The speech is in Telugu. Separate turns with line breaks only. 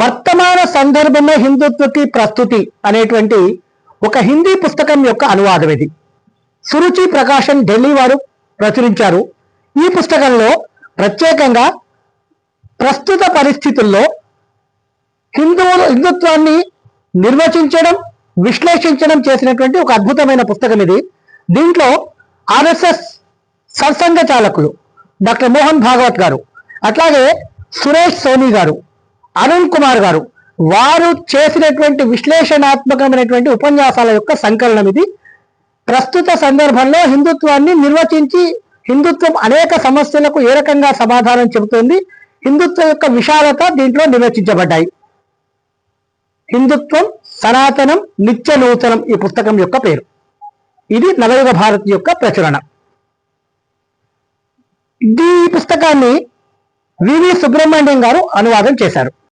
వర్తమాన సందర్భమే హిందుత్వకి ప్రస్తుతి అనేటువంటి ఒక హిందీ పుస్తకం యొక్క అనువాదం ఇది. సురుచి ప్రకాశం ఢిల్లీ వారు ప్రచురించారు. ఈ పుస్తకంలో ప్రత్యేకంగా ప్రస్తుత పరిస్థితుల్లో హిందువులు హిందుత్వాన్ని నిర్వచించడం విశ్లేషించడం చేసినటువంటి ఒక అద్భుతమైన పుస్తకం ఇది. దీంట్లో ఆర్ఎస్ఎస్ సత్సంగ చాలకులు డాక్టర్ మోహన్ భాగవత్ గారు అట్లాగే సురేష్ సోని గారు అరుణ్ కుమార్ గారు. వారు చేసినటువంటి విశ్లేషణాత్మకమైనటువంటి ఉపన్యాసాల యొక్క సంకలనం ఇది. ప్రస్తుత సందర్భంలో హిందుత్వాన్ని నిర్వచించి హిందుత్వం అనేక సమస్యలకు ఏ రకంగా సమాధానం చెబుతోంది హిందుత్వం యొక్క విశాలత దీంట్లో నిర్వచించబడ్డాయి. హిందుత్వం సనాతనం నిత్య నూతనం ఈ పుస్తకం యొక్క పేరు. ఇది నవయుగ భారత్ యొక్క ప్రచురణ. ఈ పుస్తకాన్ని వివి సుబ్రహ్మణ్యం గారు అనువాదం చేశారు.